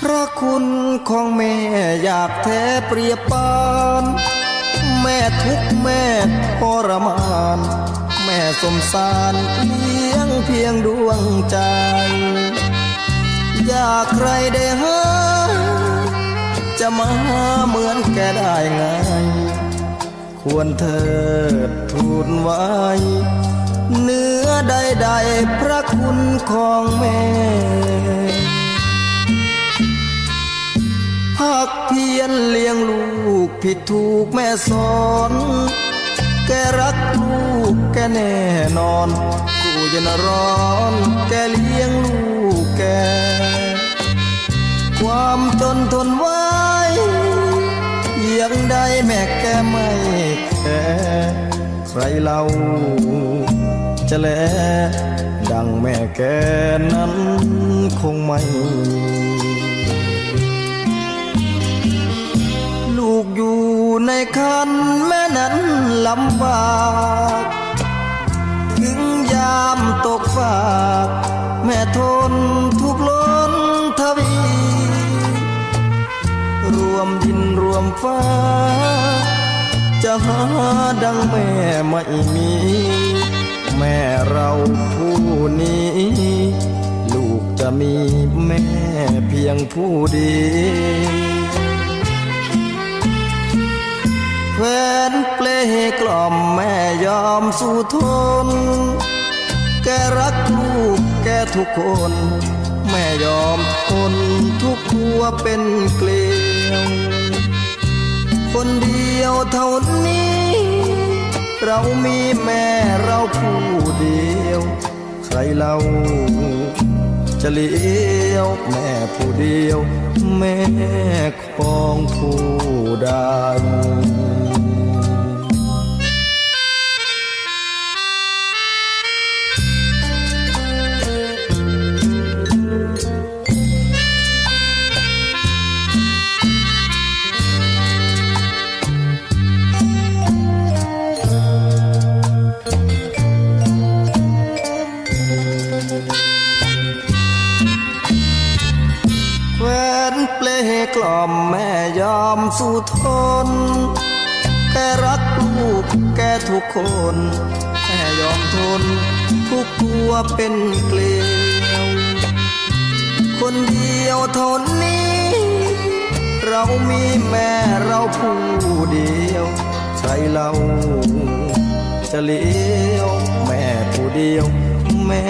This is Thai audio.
พระคุณของแม่อยากแท้เปรียบปาน แม่ทุกแม่ทรมาน แม่สมสารเลี้ยงเพียงดวงใจ อยากใครได้หาจะมาเหมือนแกได้ไง ควรเถิดทูลไว้ เนื้อใดๆพระคุณของแม่ภาคเพียรเลี้ยงลูกผิดถูกแม่สอน แน่นอนกูจะนร้อนแกเลี้ยงลูกแก ความจนทนไว้ยังได้แม่แกไม่แค่ใครเล่าจะแลดังแม่แกนั้นคงไม่ลูกอยู่ในคันแม่นั้นลำบาก ฟ้า จะหาดังแม่ไม่มี แม่เราผู้นี้ ลูกจะมีแม่เพียงผู้เดียวแฟนเปลกล่อมแม่ยอมสู้ทน แกรักลูกแกทุกคน แม่ยอมทนทุกหัวเป็นเกลียว คนเดียวเท่านี้ เรามีแม่เราผู้เดียว ใครเราจะเลี้ยวแม่ผู้เดียว แม่ของผู้ใด วนเปลกล่อมแม่ยอมสู้ทน แกรักลูกแกทุกคน แม่ยอมทน ทุกตัวเป็นเกลียวคนเดียวท่านี้ เรามีแม่เราผู้เดียวใครเราจะเลี้ยว แม่ผู้เดียวแม่